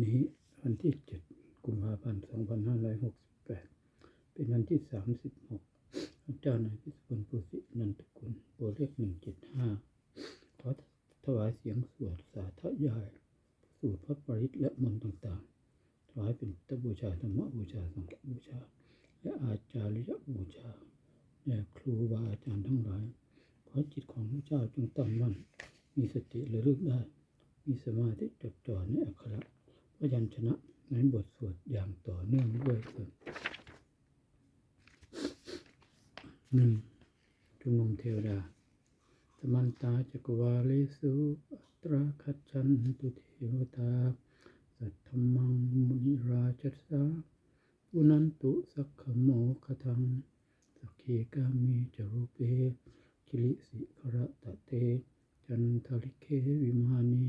นี้วันที่ 7 กุมภาพันธ์ 2568 เป็นวันที่ 36พระเจ้านายพิสกุลปุสินันทกุลโบเลข175 ขอถวายเสียงสวดสาธยาย สูตรพระปริตและมนต์ต่างๆ ถวายเป็นตบูชาธรรมบูชาสังฆบูชา และอาจาริยบูชาแด่ครูบาอาจารย์ทั้งหลาย ขอจิตของพระเจ้าจงตั้งมั่นมีสติระลึกได้ มีสมาธิจดจ่อในอักขระ พยัญชนะในบทสวดอย่างต่อเนื่องด้วยหนึ่งจุมนุมเทวดา สมันตาจักวาเลสุอัตราคัจฉันตุเทวตา สัทธมังมุนิราชสาปุนันตุสักขโมคทังสักเคกามีจารุเปคิลิสิขระตะเต จันทริเควิมานี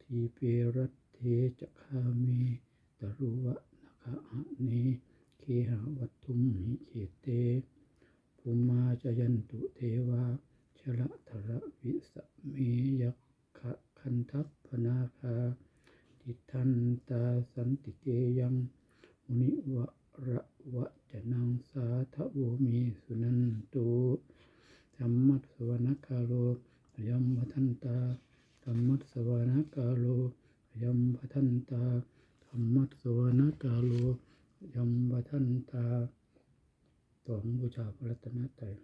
ทีเปรัต เทจะคามีตรุวะนาคาหะเนเคหาวัตถุมหิเขเตภูมาจยันตุเทวาชละทระวิสเมยักขะคันทัพพนาคาทิทันตาสันติเกยังมุนิวะระวะจะนังสาทโวมีสุนันตุธรรมัสวนคาโลยัมมทันตาธรรมัสสวนคาโล ยัมมทันตาธรรมัสสวนคาโลยัมมทันตาสองบูชาพระรัตนตรัย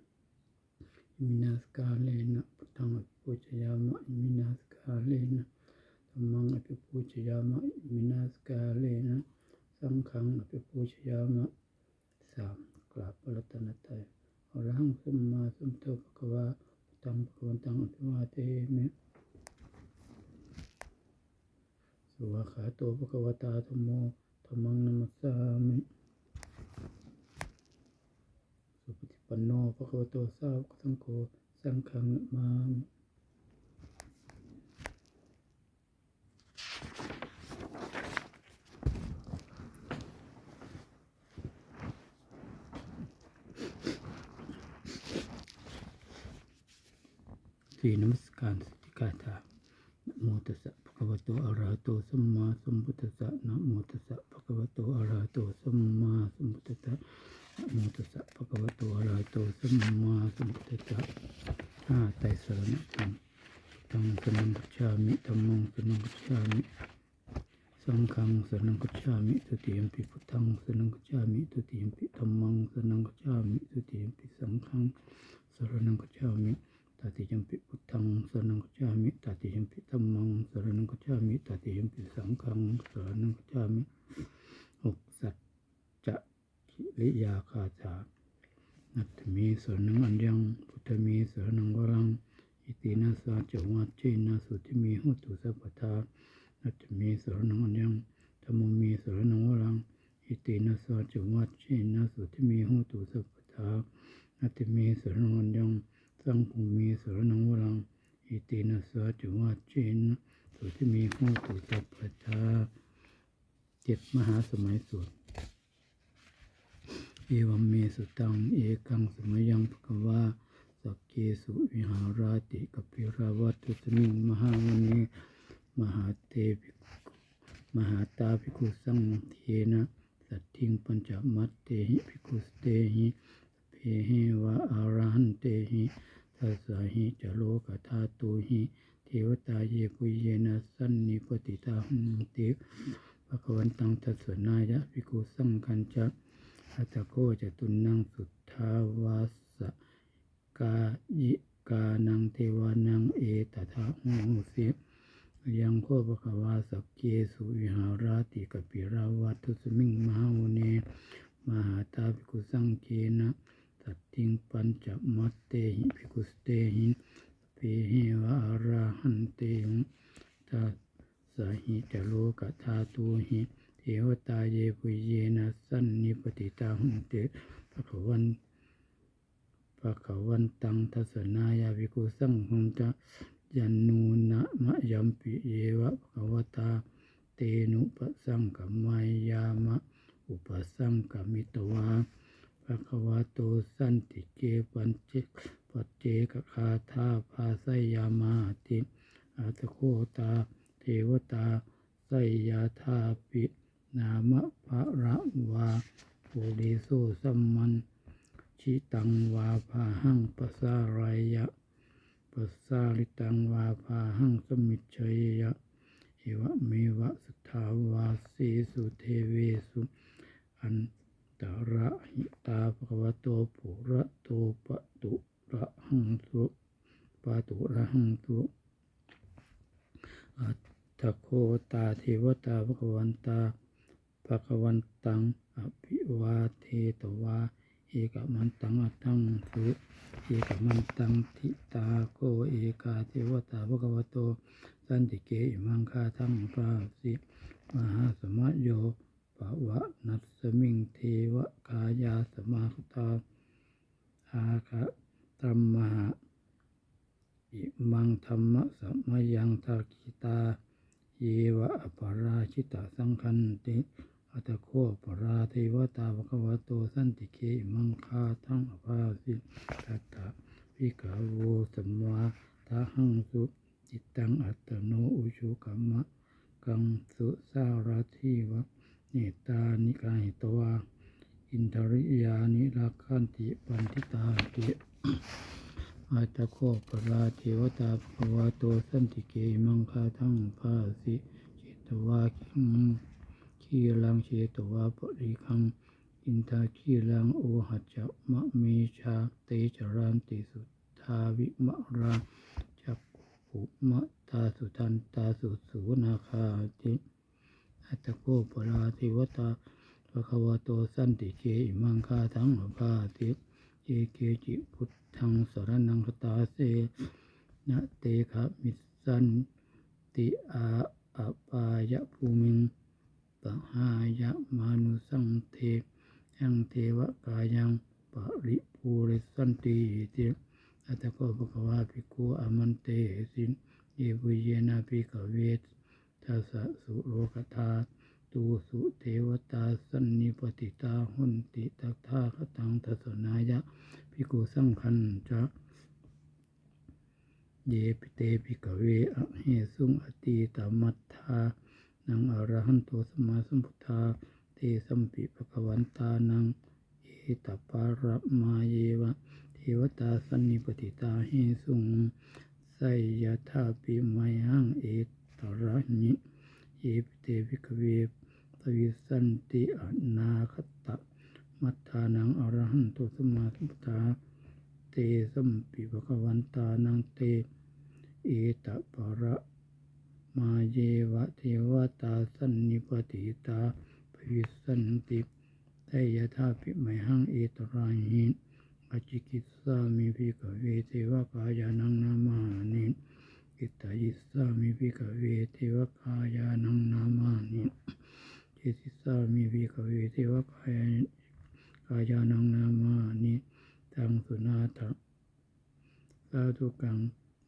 มินาสกาเลนะพุทธังอภิปูชยามะมินาสกาเลนะธัมมังอภิปูชยามะมินาสกาเลนะสังฆังอภิปูชยามะสามกราบพระรัตนตรัยอรหังสัมมาสัมพุทโธภะคะวาพุทธังภะคะวันตังอภิวาเทมิส วาขาโตภะคะวตาธัมโมธัมมังนัมัสสามิสุปฏิปันโนภะคะวะโตสาวกสังโฆสังฆังนะมามิสี่นมัสการสิกาถานะ โมตัสสะภะคะวะโตอะระหะโตสัมมาสัมพุทธัสสะนะโมตัสสะภะคะวะโตอะระหะโตสัมมาสัมพุทธัสสะนะโมตัสสะภะคะวะโตอะระหะโตสัมมาสัมพุทธัสสะห้าไตรสรณคมตังสนังกัจฉามิธัมมังสนังกัจฉามิสังฆังสนังกัจฉามิตุติยมปิพุทธังสนังกัจฉามิตุติยมปิธัมมังสนังกัจฉามิตุติยมปิสังฆังสรนังกัจฉามิ ตติยมปิพุทธังสนังกัจามิตติยมปิธัมมังสรนังกัจามิตติยมปิสังฆังสรนังกัจามิหกสัจจะกิริยาคาถานัตถมีสรนังอัญญังพุทธมีสรนังวรังอิตินาสาจวัจเจนะสุติมีหุตุสัพพทานัตถมีสรนังอัญญังธรรมมีสรนังวรังอิตินาสาจวัจเจนะสุติมีหุตุสัพพทานัตถมีสรนังอัญญัง สังฆมีสรนังวรังอิตินาสาจุวัจเจนสุติมีหุตุสัพพทาเจ็ดมหาสมัยสูตรเอวัมเมสุตัง เอกังสมยังภควาสักเกสุวิหาราติกปิราวัตุสมิงมหามณีมหาเตภิกมหาตาภิกุสังเทนะ สัตถิงปัญจมัตเตหิภิกุสเตหิ หิวะอารันเตหิทัสสหิจโลกธาตุหิเทวตาเยปุเยนะสันนิปติตาหุนติภะควันตังทัสนายะภิกขุสังคัญจะอัตโกจะตุนังสุทธาวาสกายิกานังเทวานังเอตถาหูสิยังโคภควาสักเกสุวิหาราติกปิราวัตุสมิงมหาวเน มหาตาภิกขุสังเกนะ สัตติงปัญจมัตเตหิภิกุสเตหิเปหิวะอาราหันเตหิตัสสหิจโลกธาตุหิเทวตาเยปุเยนะสันนิปติตาหุนเตภะคะวันภะคะวันตังทัสสนายาภิกุสังหุจะยันนูนะมะยัมปิเยวะภะคะวตาเตนุปสังกมายามะอุปสังกมิตวาภะคะ วะโตสันติเกปัญเจปัจเจกคาธาภาไสยามาติอาตโคตา เทวตาไสยาธาปินามะภะระวาปุริโสสัมมันชิตังวาภาหังปสารายะปัสสาลิตังวาภาหังสมิจเชยะเอวะเมวะสทาวาสีสุเทเวสุอัน ตระหิตาภควโตปุระโตปะตุระหังสุปะตุระหังสุอัตถโคตาเทวตาภควันตาภควันตังอภิวาเทตวาเอกมันตังอัตตังสุเอกมันตังทิตาโกเอกาเทวตาภควโตสันติเกอิมังคาทังปราสิมหาสมะโย วะนัสมิงเทวกายาสมาคตาอาคะตัมมหาอิมังธรรมะสมยังทักขิตา เยวะอปาราชิตาสังคันติอัตโคปราเทวตาภควโตสันติเกอิมังคาทั้งอภาสิตัตถะวิกาโวสมมาทาหังสุจิตตังอัตโนอุชุกัมมะกังสุสาราธิวะ เนตานิกาหิตวาอินทริยานิรักขันติปันทิตาติอัตตโคปราเทวตาภวะโตสันติเกมังคาทั้งภาสิจิตวาคิงขีลังเชตวาปริคังอินทาคีลังโอหัจจะมะเมชาเตจรันติสุทาวิมะราจักขุมะตาสุทันตาสุสูนาคาติ อัตโกปราเทวตาภควโตสันติเกอิมังคาทังอภาติเยเกจิพุทธังสรนังคตาเสนะเตขะมิสันติอาอปายะภูมิงปะหายะมานุสังเทยังเทวกายังปริภูริสันติติอัตโกภควาภิกขุอามันเตสินเยบุเยนาภิกเวท ทัสสะสุโลกธาตูสุเทวตาสันนิปติตาหุนติตักทาคตังทัสนายะภิกุสังคันจะเยปิเตปิกเวอะเหสุงอตีตมัตถานังอรหันโตสมาสมพุทธาเตสัมปิปะกวันตานังเอตปาระมาเยวะเทวตาสันนิปติตาเหสุงไสยธาปิไมหังเอต ระนิเยปิเตปิกเวตวิสันติอนาคตะ มัตถานังอรหันโตสมาสัมพุทธาเตสัมปิภควันตานังเต เอตปะระมาเยวะเทวตาสันนิปติตาภวิสันติไตยธาปิไมหังเอตราหิอจิกิสามิภิกเวเทวกายานังนามานิ กิตายิสสามิภิกขเวเทวกายานังนามานิเจสิสสามิภิกขเวเทวกายากายานังนามานิตังสุนาถสาธุกัง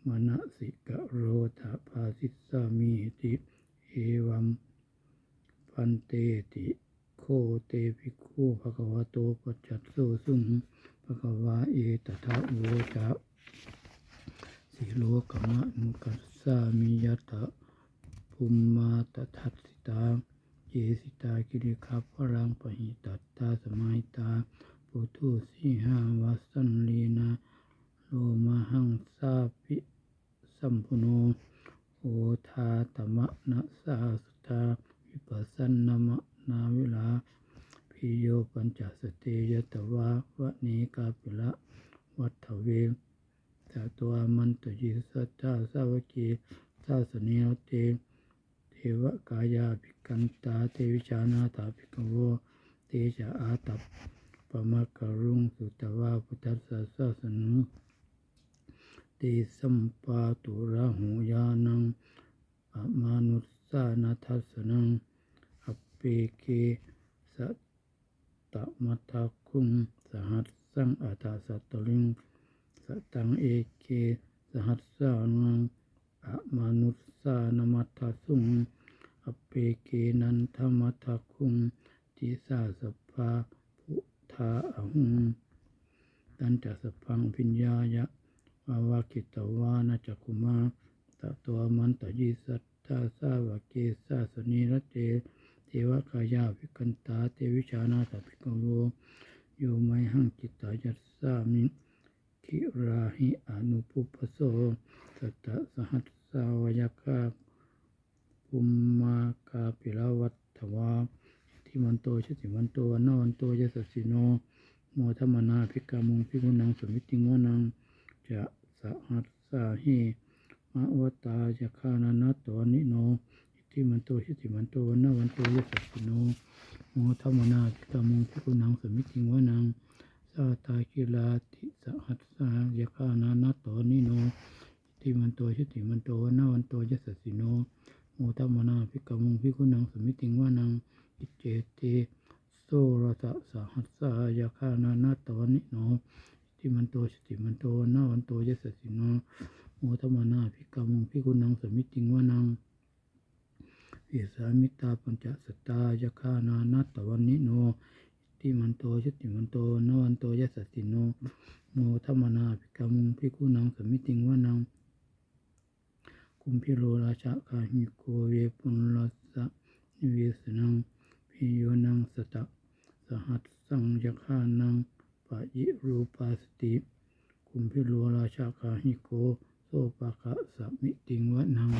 มณสิกะโรธาภาสิสสามีติเอวัมปันเตติโคเตภิกขุภะคะวะโตปัจจัตโสสุงภะคะวาเอตถะโวจะ สิโลกมะนุกัสสามิยตะภูมมาตทัสสิตาเยสิตากิริคาพรังปหิตัตตาสมัยตาปุถุสีหาวัสันลีนาโลมาหังสาปิสัมพุโนโอทาตมะนะสาสุตาวิปัสสนามะนาวิลาพิโยปัญจสติยตวาวะเนกาปิละวัฏเว ตตัวมันตยิสัตตาสาวกีสาสเนโเตเทวกายาภิกันตาเทวิชานาตาภิกโวเตจาอาตัปปมะกรุงสุตวาพุทธัสสะสะสนุติสัมปาตุระหูยานังอมานุสสานัทัสนังอปเปเกสัตตมัตตะคุงสหัสสังอัตตสัตตลิง สตังเอเกสหัสสานังอมนุสสานมัตตะสุงอเปเกนันทมัตตะคุงทิสาสปาพุทธาอหุงตันจะสพังพิญญายะอาวากิตวานาจักุมาตะตัวมันตยิสัตตาสาวกเกสาสนีรเตเทวกายาวิกันตาเตวิชานาสัพพิกโวโยไมหังจิตตายัสสามิ คิราหิอนุปุปโสสัตตสหัสสาวยกาปุมมากาปิลวัตถวาทิมันโตชติมันโตวันนวันโตยสสสิโนโมทมนาภิกามุงพิกุนังสมิติงวนังจะสหัสสาหิมะวตาจะคานานัตตวนิโนอิติมันโตชิติมันโตวันนวันโตยสัสสิโนโมทมนาภิกามุงพิกุนังสมิติงวนัง สาตาคิลาติสหัสสาจะคานานัตตนิโนติมันโตชิติมันโตวันนาวันโตยสสสิโนโมทมนาภิกมุงพิกุนังสมิติงวานังอิเจเตโสรสะสหัสสายาคานานาตวันนิโนติมันโตสติมันโตนาวันโตยสสิโนโมทมานาภิกมุงภิกุนังสมิติงวานังวิสามิตาปัญจสตายาคานานาตวันนิโน ติมันโตสติมันโตนวันโตยสสิโนโมทมนาภิกามุงภิกุนังสมิติงวนังคุมพิโรราชาคาหิโกเวปุลลสะนิเวสนังพิโยนังสตะสหัสสังยคานังปะยิรูปาสติคุมพิโรราชาคาหิโกโสปะคะสมิติงวะนัง